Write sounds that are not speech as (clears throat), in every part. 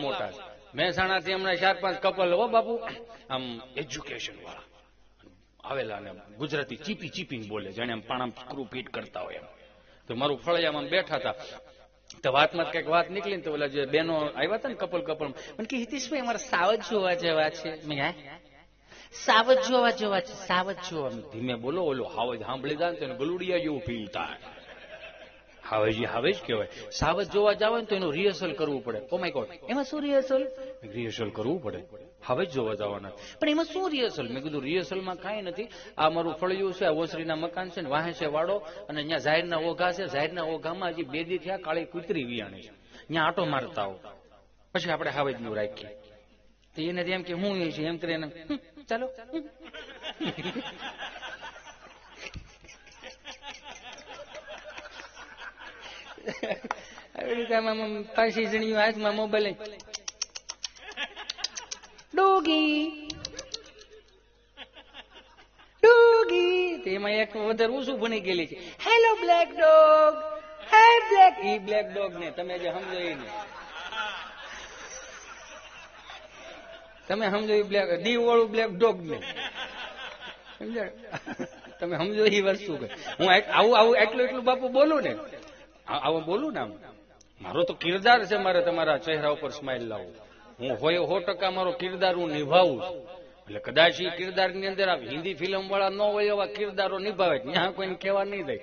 મોટા છે. મહેસાણાથી હમણાં ચાર પાંચ કપલ હો બાપુ. આમ એજ્યુકેશન વાળા. આવેલા ને ગુજરાતી ચીપી ચીપી બોલે જાણે આમ પાણામ સ્ક્રૂ ફીટ કરતા હોય એમ. તો મારું ફળિયામાં બેઠા હતા. તો વાતમાં કંઈક વાત નીકળી ને તો ઓલા જે બેનો આવ્યા હતા ને કપલ કપલ મને કે હિતેશભાઈ, અમારે સાવજ જોવા જેવા છે. મેં હા. સાવજ જોવા જેવા છે, સાવજ જોવા. ધીમે બોલો, ઓલો હાવજ સાંભળી જાય ને ગલુડિયા જેવું ફીલ થાય. હાવેજી હાવે જ કહેવાય. સાવજ જોવા જાવ ને તો એનું રિહર્સલ કરવું પડે. ઓ માય ગોડ એમાં શું રિહર્સલ રિહર્સલ કરવું પડે. હવે જ જોવા જવાના. પણ એમાં શું રિહર્સલ મેં કીધું રિહર્સલમાં કાંઈ નથી. આ મારું ફળિયું છે ઓસરીના મકાન છે ને વાહે છે વાડો. અને અહીંયા જાહેરના ઓઘા છે. જાહેરના ઓઘામાં હજી બે દી થયા કાળી કુતરી વિયાણી છે. ત્યાં આટો મારતા આવો. પછી આપણે હાવેજનું રાખીએ. તો એને એમ કે હું એ છે એમ કરીને ચાલો. (laughs) Hello black dog. Hey black ઈ બ્લેક ડોગ ને તમે જે સમજો એ નહીં તમે સમજો એ બ્લેક ડી વાળું બ્લેક ડોગ ને. સમજ્યા? તમે સમજો એ વસ્તુ હું આવું આવું એટલું એટલું બાપુ બોલું ને. આવું બોલું ને આમ. મારો તો કિરદાર છે મારે તમારા ચહેરા ઉપર સ્માઇલ લાવવું. હું હોય સો ટકા મારો કિરદાર હું નિભાવું. એટલે કદાચ એ કિરદારની અંદર હિન્દી ફિલ્મ વાળા ન હોય એવા કિરદારો નિભાવે. ત્યાં કોઈને કહેવા નહીં દે.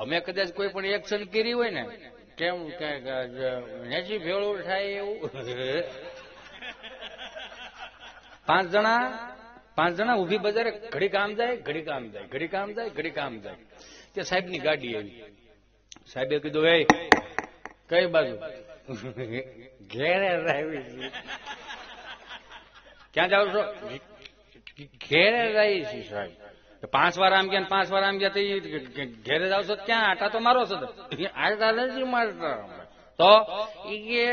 અમે કદાચ કોઈ પણ એક્શન કરી હોય ને, કેમ કે હેજી ભેળું થાય એવું. પાંચ જણા પાંચ જણા ઊભી બજારે ઘડી કામ જાય ઘડી કામ જાય ઘડી કામ જાય ઘડી કામ જાય. ત્યાં સાહેબની ગાડી આવી. સાહેબે કીધું એ કઈ બાજુ? ઘેરે આવી. ક્યાં જાવ છો? ઘેરે રહી છે સાહેબ. પાંચ વાર આમ ગયા પાંચ વાર આમ ગયા તો ઘેરે જાવ છો? ક્યાં? આટા તો મારો છો તો. આટા નથી મારતા તો? ઈ કે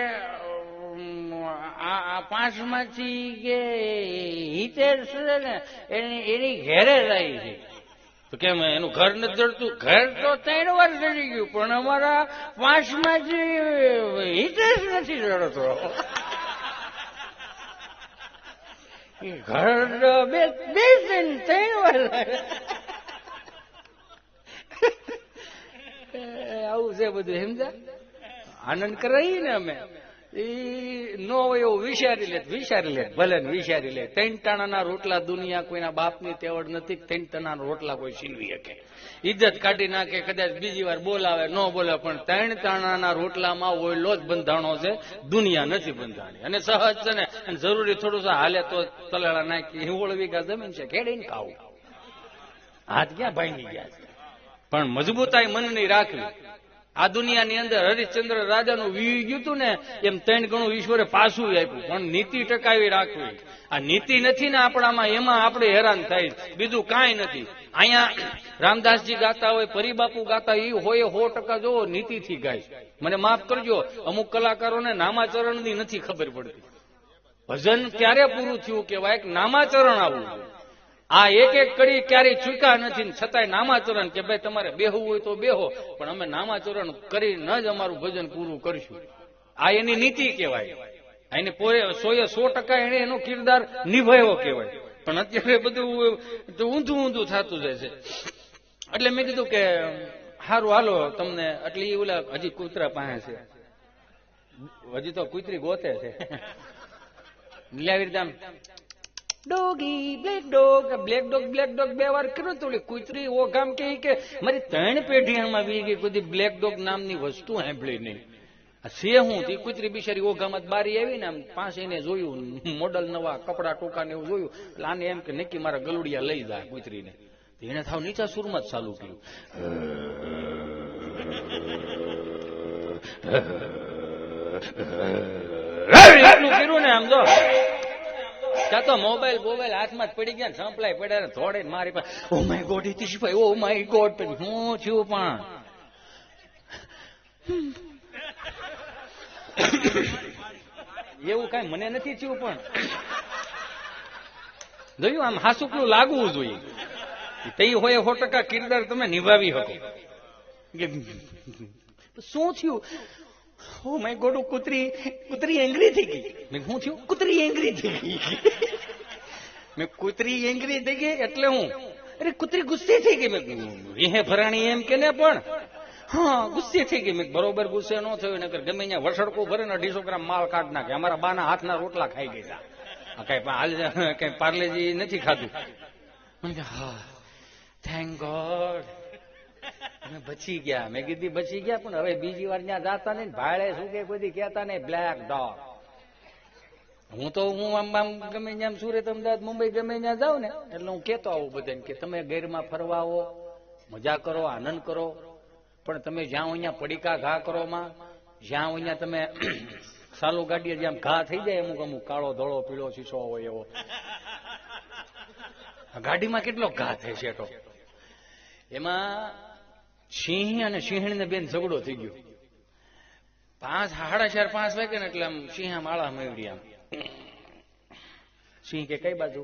આ પાંચમાંથી કે હિતેશ છે ને એની એની ઘેરે રહી છે. તો કેમ એનું ઘર નથી જડતું? ઘર તો ત્રણ વાર જડી ગયું, પણ અમારા પાંચમાંથી હિતેશ નથી જડતો. ઘર બે બે ત્રણ વાર આવું છે બધું સમજા આનંદ કરાવીએ ને અમે. નો એવું વિચારી લે વિચારી લે, ભલે વિચારી લે. ત્રણ ટાણાના રોટલા દુનિયા કોઈના બાપની તેવડ નથી, ત્રણ ટાણાના રોટલા કોઈ છીનવી શકે. ઇજ્જત કાઢી નાખે, કદાચ બીજી વાર બોલાવે, ન બોલે પણ ત્રણ ટાણાના રોટલામાં ઓયલો જ બંધાણો છે, દુનિયા નથી બંધાણી. અને સહજ છે ને જરૂરી થોડું સા હાલે તો તલાળા નાખી, હિવોળ વીઘા જમીન છે, ખેડીને ખાવું. હાથ ક્યાં ભાઈ ગયા છે? પણ મજબૂતાઈ મનની રાખવી. આ દુનિયાની અંદર હરિશ્ચંદ્ર રાજાનું વી ગયું ને, એમ ત્રણ ગણું ઈશ્વરે પાછું આપ્યું. પણ નીતિ ટકાવી રાખવી. આ નીતિ નથી ને આપણામાં, એમાં આપણે હેરાન થાય. બીજું કાંઈ નથી. અહીંયા રામદાસજી ગાતા હોય, પરિબાપુ ગાતા એ હોય સો ટકા જોવો નીતિથી ગાય. મને માફ કરજો, અમુક કલાકારોને નામાચરણની નથી ખબર પડતી. ભજન ક્યારે પૂરું થયું એક નામાચરણ જોઈએ. આ એક એક કડી ક્યારેય ચૂક્યા નથી ને છતાંય નામાચરણ કે ભાઈ તમારે બેહવું હોય તો બેહો, પણ અમે નામાચરણ કરીને જ અમારું ભજન પૂરું કરશું. આ એની નીતિ કહેવાય. એને સોએ સો ટકા એને એનો કિરદાર નિભાવ્યો કહેવાય. પણ અત્યારે બધું ઊંધું ઊંધું થતું જાય છે. એટલે મેં કીધું કે સારું હાલો તમને, એટલે એ ઓલા હજી કૂતરા પાસે છે. હજી તો કૂતરી ગોતે છે. (laughs) આમ doggy black dog black dog black dog બે વાર કર્યું તો કૂતરી ઓ ગામ કે કે મારી ત્રણ પેઢીમાં વી ગઈ કોઈ બ્લેક ડોગ નામની વસ્તુ સાંભળી નહીં. આ હું તે કૂતરી બિચારી ઓ ગામત બારી આવી ને આમ પાસે એને જોયું મોડલ નવા કપડા ટોકા ને એવું જોયું એટલે આને એમ કે નક્કી મારા ગલુડિયા લઈ જાય કૂતરીને. એને થાવ નીચા સુરમાં જ ચાલુ કર્યું. એટલું કર્યું ને આમ જો. ત્યાં તો મોબાઈલ બોબાઈલ હાથમાં જ પડી ગયા સંપલાય પડ્યા થોડે મારી પાસે ઓ my god Hitishbhai oh my god હું છું પણ. એવું કઈ મને નથી થયું પણ. જોયું આમ હાસુકલું લાગવું જોઈએ. તે હોય સો ટકા કિરદાર તમે નિભાવી શકો. શું થયું? ઓ માય ગોડ કૂતરી કૂતરી એંગ્રી થઈ ગઈ. મેં શું થયું? કૂતરી એંગ્રી થઈ ગઈ. મેં કૂતરી એંગ્રી થઈ ગઈ એટલે હું. અરે કૂતરી ગુસ્સે થઈ ગઈ. મેં એ ભરાણી એમ કે ને પણ. હા. ગુસ્સે થઈ ગઈ. મેં બરોબર ગુસ્સે ન થયો. નકર ગમે ત્યાં વસડકો ભરે ને અઢીસો ગ્રામ માલ કાઢ નાખે. અમારા બાના હાથના રોટલા ખાઈ ગયા કઈ હાલ કઈ પાર્લેજી નથી ખાધું. મને હા. થેન્ક ગોડ અમે બચી ગયા. મેં કીધી, બચી ગયા પણ હવે બીજી વાર ત્યાં જાતા નહીં ભાડે શું કે કોઈ કહેતા નહીં બ્લેક ડોગ હું તો હું આમ આમ ગમે ત્યાં સુરત, અમદાવાદ, મુંબઈ ગમે ત્યાં જાઉં ને, એટલે હું કેતો આવું બધાને કે તમે ગેરમાં ફરવા આવો મજા કરો, આનંદ કરો. પણ તમે જ્યાં અહીંયા પડીકા ઘા કરો માં જ્યાં અહીંયા તમે (clears throat) સાલું ગાડીએ જેમ ઘા થઈ જાય, અમુક અમુક કાળો ધોળો પીળો શીશો હોય એવો. ગાડીમાં કેટલો ઘા થાય છે તો? એમાં સિંહ અને સિંહણ ને બેન ઝઘડો થઈ ગયો. પાંચ સાડા ચાર પાંચ વાગે ને એટલે આમ સિંહ માળા મેળવી આમ. સિંહ કે, કઈ બાજુ?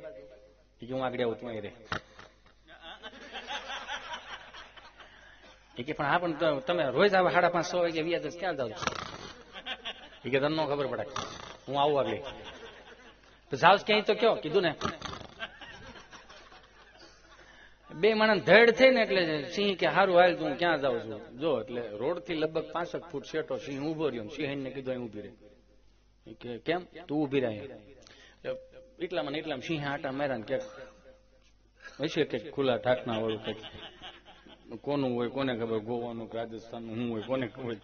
હું આગળ આવું, તું રે એ કે, પણ હા, પણ તમે રોજ આવે સાડા પાંચ સો વાગે વ્યાજ ક્યાં જાવ એ કે તમને ખબર પડે. હું આવું આગળ. જાવ ક્યાંય તો કયો, કીધું ને. બે માણસ ધડ થઈ ને એટલે સિંહ કે હારું હાલ તું ક્યાં જાઉં છું? જો, એટલે રોડથી લગભગ પાસઠ ફૂટ શેઠો સિંહ ઊભો રહ્યો સિંહ ને કીધું અહીં ઊભી રહે. કે, કેમ? તું ઊભી રહે. એટલામાં ને એટલામાં સિંહ આટા માર્યા ને કે, હશે કે ખુલ્લા ઠાકના વાળું કંઈક. કોનું હોય, કોને ખબર? ગોવાનું રાજસ્થાન શું હોય, કોને ખબર?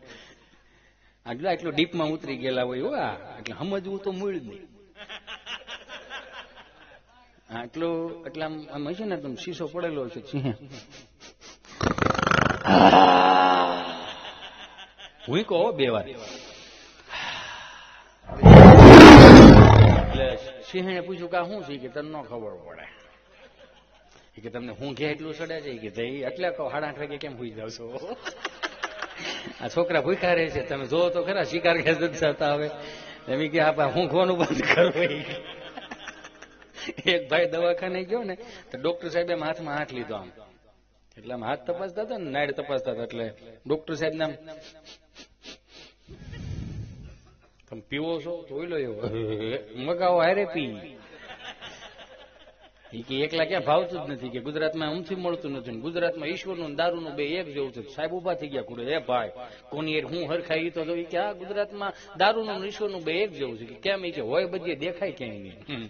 આટલા એટલું ડીપમાં ઉતરી ગયેલા હોય, હો એટલે સમજવું તો મૂળ નહીં. આટલું એટલે આમ આમ હશે ને તમે શીશો પડેલો છે. સિંહ હું કહો બે વાર. એટલે સિંહણે પૂછ્યું કે શું છે? કે તને ન ખબર પડે. કે તમને હું ઘે એટલું સડે છે? કે ભાઈ એટલે કહો સાડા આઠ વાગે કેમ સુઈ જાવ છો? આ છોકરા ભૂખા રહે છે. તમે જોવો તો ખરા શિકાર કે જતા હવે. એમ કે હું ખોનું બંધ કરવું ઈ. એક ભાઈ દવાખાને ગયો ને, તો ડોક્ટર સાહેબે હાથમાં હાથ લીધો આમ. એટલે આમ હાથ તપાસતા હતા ને, નાડ તપાસતા હતા, એટલે ડોક્ટર સાહેબ નામ તમે પીવો છો? જોઈ લો એવો. મગાવો હારે પી. કે એકલા ક્યાં ભાવતું જ નથી કે ગુજરાતમાં ઊંથી મળતું નથી ગુજરાતમાં ઈશ્વરનું દારૂનું બે એક જેવું છે. સાહેબ ઊભા થઈ ગયા કુડે એ ભાઈ, કોની એર હું હરખાઈ? તો કે, આ ગુજરાતમાં દારૂનું ઈશ્વરનું બે એક જેવું છે. કે કેમ? એ કે, હોય બધી, દેખાય ક્યાંય નહીં.